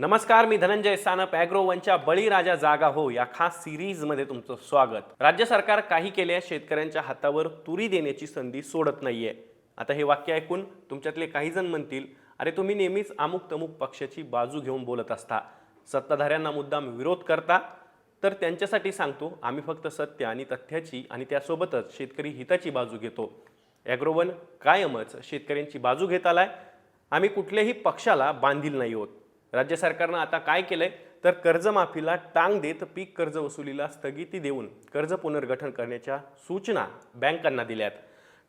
नमस्कार मी धनंजय सानप ॲग्रो वनच्या बळीराजा जागा हो या खास सिरीजमध्ये तुमचं स्वागत. राज्य सरकार काही केल्या शेतकऱ्यांच्या हातावर तुरी देण्याची संधी सोडत नाहीये. आता हे वाक्य ऐकून तुमच्यातले काही जण म्हणतील अरे तुम्ही नेहमीच अमुक तमुक पक्षाची बाजू घेऊन बोलत असता. सत्ताधाऱ्यांना मुद्दाम विरोध करता. तर त्यांच्यासाठी सांगतो आम्ही फक्त सत्य आणि तथ्याची आणि त्यासोबतच शेतकरी हिताची बाजू घेतो. ॲग्रोवन कायमच शेतकऱ्यांची बाजू घेत आलाय आम्ही कुठल्याही पक्षाला बांधील नाही होत. राज्य सरकारनं आता काय केलंय? तर कर्जमाफीला टांग देत पीक कर्ज वसुलीला स्थगिती देऊन कर्ज पुनर्गठन करण्याच्या सूचना बँकांना दिल्यात.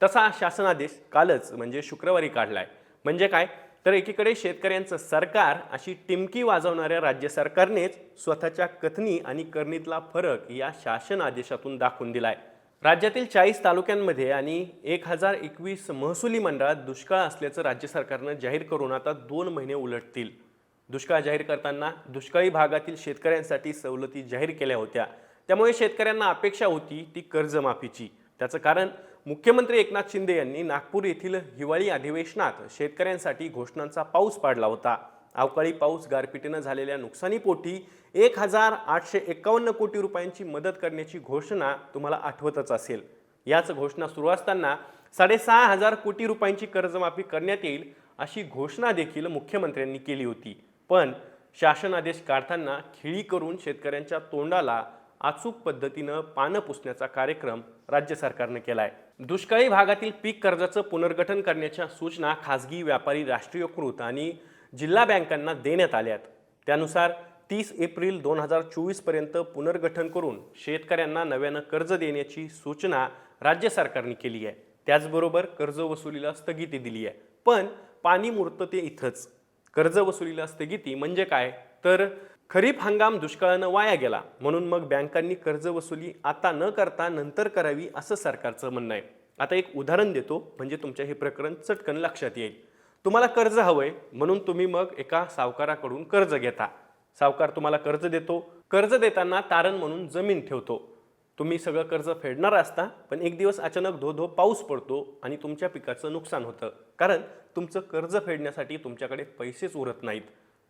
तसा शासनादेश कालच म्हणजे शुक्रवारी काढलाय. म्हणजे काय? तर एकीकडे शेतकऱ्यांचं सरकार अशी टिमकी वाजवणाऱ्या राज्य सरकारनेच स्वतःच्या कथनी आणि करणीतला फरक या शासन आदेशातून दाखवून दिलाय. राज्यातील चाळीस तालुक्यांमध्ये आणि एक हजार एकवीस महसुली मंडळात दुष्काळ असल्याचं राज्य सरकारनं जाहीर करून आता दोन महिने उलटतील. दुष्काळ जाहीर करताना दुष्काळी भागातील शेतकऱ्यांसाठी सवलती जाहीर केल्या होत्या. त्यामुळे शेतकऱ्यांना अपेक्षा होती ती कर्जमाफीची. त्याचं कारण मुख्यमंत्री एकनाथ शिंदे यांनी नागपूर येथील हिवाळी अधिवेशनात शेतकऱ्यांसाठी घोषणांचा पाऊस पाडला होता. अवकाळी पाऊस गारपिटीनं झालेल्या नुकसानीपोटी एक हजार आठशे एकावन्न कोटी रुपयांची मदत करण्याची घोषणा तुम्हाला आठवतच असेल. याच घोषणा सुरू असताना साडेसहा हजार कोटी रुपयांची कर्जमाफी करण्यात येईल अशी घोषणा देखील मुख्यमंत्र्यांनी केली होती. पण शासन आदेश काढताना खिळी करून शेतकऱ्यांच्या तोंडाला अचूक पद्धतीनं पानं पुसण्याचा कार्यक्रम राज्य सरकारनं केलाय. दुष्काळी भागातील पीक कर्जाचं पुनर्गठन करण्याच्या सूचना खासगी व्यापारी राष्ट्रीयकृत आणि जिल्हा बँकांना देण्यात आल्यात. त्यानुसार तीस एप्रिल दोन हजार चोवीसपर्यंत पुनर्गठन करून शेतकऱ्यांना नव्यानं कर्ज देण्याची सूचना राज्य सरकारने केली आहे. त्याचबरोबर कर्ज वसुलीला स्थगिती दिली आहे. पण पाणी मुरतं ते इथंच. कर्ज वसुलीला स्थगिती म्हणजे काय? तर खरीप हंगाम दुष्काळानं वाया गेला. म्हणून मग बँकांनी कर्ज वसुली आता न करता नंतर करावी असं सरकारचं म्हणणं आहे. आता एक उदाहरण देतो म्हणजे तुमच्या हे प्रकरण चटकन लक्षात येईल. तुम्हाला कर्ज हवंय म्हणून तुम्ही मग एका सावकाराकडून कर्ज घेता. सावकार तुम्हाला कर्ज देतो. कर्ज देताना तारण म्हणून जमीन ठेवतो. तुम्ही सगळं कर्ज फेडणार असता पण एक दिवस अचानक धो धो पाऊस पडतो आणि तुमच्या पिकाचं नुकसान होतं. कारण तुमचं कर्ज फेडण्यासाठी तुमच्याकडे पैसेच उरत नाहीत.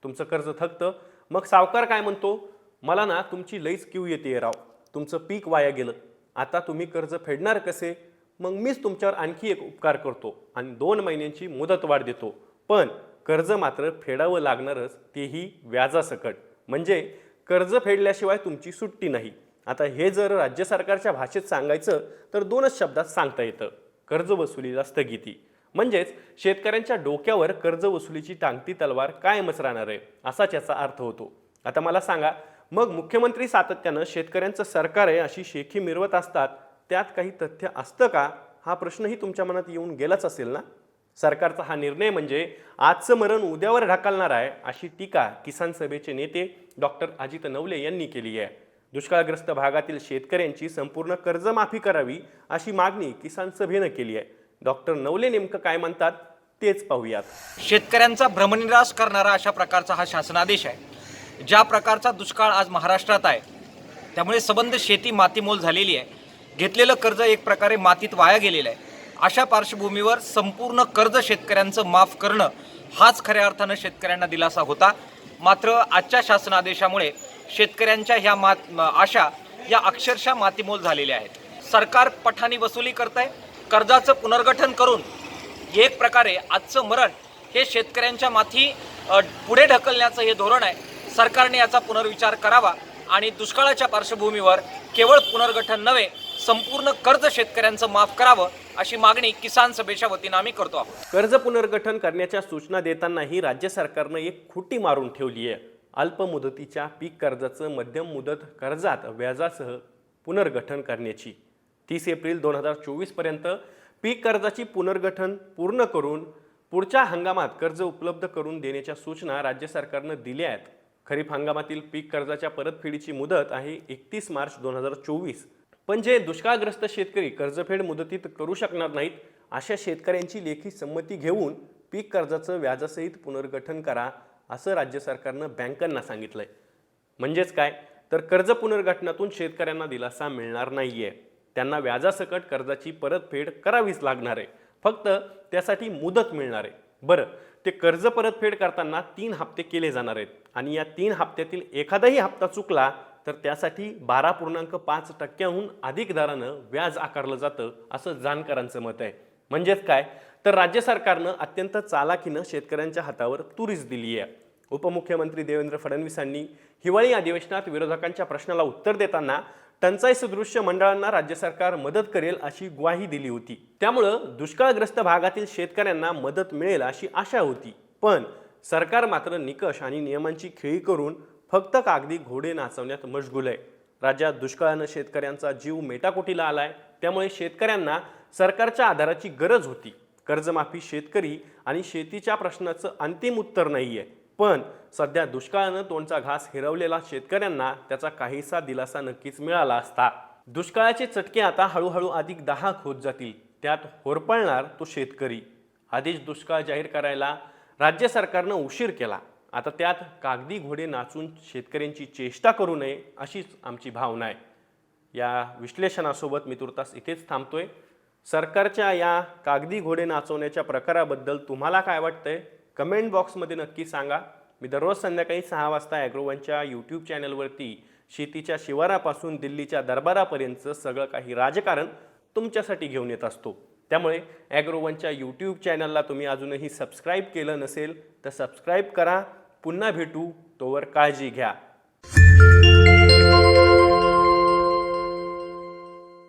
तुमचं कर्ज थकतं. मग सावकार काय म्हणतो? मला ना तुमची लईच क्यू येते राव. तुमचं पीक वाया गेलं. आता तुम्ही कर्ज फेडणार कसे? मग मीच तुमच्यावर आणखी एक उपकार करतो आणि दोन महिन्यांची मुदतवाढ देतो. पण कर्ज मात्र फेडावं लागणारच तेही व्याजासकट. म्हणजे कर्ज फेडल्याशिवाय तुमची सुट्टी नाही. आता हे जर राज्य सरकारच्या भाषेत सांगायचं तर दोनच शब्दात सांगता येतं. कर्ज वसुलीला स्थगिती. म्हणजेच शेतकऱ्यांच्या डोक्यावर कर्ज वसुलीची टांगती तलवार कायमच राहणार आहे असाच याचा अर्थ होतो. आता मला सांगा मग मुख्यमंत्री सातत्यानं शेतकऱ्यांचं सरकार आहे अशी शेखी मिरवत असतात त्यात काही तथ्य असतं का? हा प्रश्नही तुमच्या मनात येऊन गेलाच असेल ना? सरकारचा हा निर्णय म्हणजे आजचं मरण उद्यावर ढकलणार आहे अशी टीका किसान सभेचे नेते डॉक्टर अजित नवले यांनी केली आहे. दुष्काळग्रस्त भागातील शेतकऱ्यांची संपूर्ण कर्जमाफी करावी अशी मागणी किसान सभेनं केली आहे. डॉक्टर नवले नेमकं काय म्हणतात तेच पाहूयात. शेतकऱ्यांचा भ्रमनिराश करणारा अशा प्रकारचा हा शासनादेश आहे. ज्या प्रकारचा दुष्काळ आज महाराष्ट्रात आहे त्यामुळे सबंध शेती मातीमोल झालेली आहे. घेतलेलं कर्ज एक प्रकारे मातीत वाया गेलेलं आहे. अशा पार्श्वभूमीवर संपूर्ण कर्ज शेतकऱ्यांचं माफ करणं हाच खऱ्या अर्थानं शेतकऱ्यांना दिलासा होता. मात्र आजच्या शासनादेशामुळे शेतकऱ्यांच्या ह्या मात आशा या अक्षरशः मातीमोल झालेल्या आहेत. सरकार पठाणी वसुली करत आहे कर्जाचं पुनर्गठन करून एक प्रकारे आजचं मरण हे शेतकऱ्यांच्या माथी पुढे ढकलण्याचं हे धोरण आहे. सरकारने याचा पुनर्विचार करावा आणि दुष्काळाच्या पार्श्वभूमीवर केवळ पुनर्गठन नव्हे संपूर्ण कर्ज शेतकऱ्यांचं माफ करावं अशी मागणी किसान सभेच्या वतीनं आम्ही करतो आहोत. कर्ज पुनर्गठन करण्याच्या सूचना देतानाही राज्य सरकारनं एक खुटी मारून ठेवली आहे. अल्प मुदतीच्या पीक कर्जाचं मध्यम मुदत कर्जात व्याजासह पुनर्गठन करण्याची. तीस एप्रिल दोन हजार चोवीसपर्यंत पीक कर्जाची पुनर्गठन पूर्ण करून पुढच्या हंगामात कर्ज उपलब्ध करून देण्याच्या सूचना राज्य सरकारनं दिल्या आहेत. खरीप हंगामातील पीक कर्जाच्या परतफेडीची मुदत आहे एकतीस मार्च दोन हजार चोवीस. पण जे दुष्काळग्रस्त शेतकरी कर्जफेड मुदतीत करू शकणार नाहीत अशा शेतकऱ्यांची लेखी संमती घेऊन पीक कर्जाचं व्याजासहित पुनर्गठन करा असं राज्य सरकारनं बँकांना सांगितलंय. म्हणजेच काय? तर कर्ज पुनर्गठनातून शेतकऱ्यांना दिलासा मिळणार नाहीये. त्यांना व्याजासकट कर्जाची परतफेड करावीच लागणार आहे. फक्त त्यासाठी मुदत मिळणार आहे. बरं ते कर्ज परतफेड करताना तीन हप्ते केले जाणार आहेत. आणि या तीन हप्त्यातील एखादाही हप्ता चुकला तर त्यासाठी बारा पूर्णांक पाच टक्क्याहून अधिक दरानं व्याज आकारलं जातं असं जाणकारांचं मत आहे. म्हणजेच काय? तर राज्य सरकारनं अत्यंत चालाकीनं शेतकऱ्यांच्या हातावर तुरीस दिली आहे उपमुख्यमंत्री देवेंद्र फडणवीसांनी हिवाळी अधिवेशनात विरोधकांच्या प्रश्नाला उत्तर देताना टंचाई सदृश्य मंडळांना राज्य सरकार मदत करेल अशी ग्वाही दिली होती. त्यामुळं दुष्काळग्रस्त भागातील शेतकऱ्यांना मदत मिळेल अशी आशा होती. पण सरकार मात्र निकष आणि नियमांची खेळी करून फक्त कागदी घोडे नाचवण्यात मशगूल आहे. राज्यात दुष्काळानं शेतकऱ्यांचा जीव मेटाकोटीला आलाय. त्यामुळे शेतकऱ्यांना सरकारच्या आधाराची गरज होती. कर्जमाफी शेतकरी आणि शेतीच्या प्रश्नाचं अंतिम उत्तर नाही आहे पण सध्या दुष्काळानं तोंडचा घास हिरवलेला शेतकऱ्यांना त्याचा काहीसा दिलासा नक्कीच मिळाला असता. दुष्काळाचे चटके आता हळूहळू अधिक दाहक होत जातील. त्यात होरपळणार तो शेतकरी. आधीच दुष्काळ जाहीर करायला राज्य सरकारनं उशीर केला. आता त्यात कागदी घोडे नाचून शेतकऱ्यांची चेष्टा करू नये अशीच आमची भावना आहे. या विश्लेषणासोबत मी तुर्तास इथेच थांबतोय. सरकारच्या या कागदी घोडे नाचवण्याच्या प्रकाराबद्दल तुम्हाला काय वाटतंय? कमेंट बॉक्समध्ये नक्की सांगा. मी दररोज संध्याकाळी सहा वाजता ॲग्रोवनच्या यूट्यूब चॅनलवरती शेतीच्या शिवारापासून दिल्लीच्या दरबारापर्यंतचं सगळं काही राजकारण तुमच्यासाठी घेऊन येत असतो. त्यामुळे ॲग्रोवनच्या यूट्यूब चॅनलला तुम्ही अजूनही सबस्क्राईब केलं नसेल तर सबस्क्राईब करा. पुन्हा भेटू. तोवर काळजी घ्या.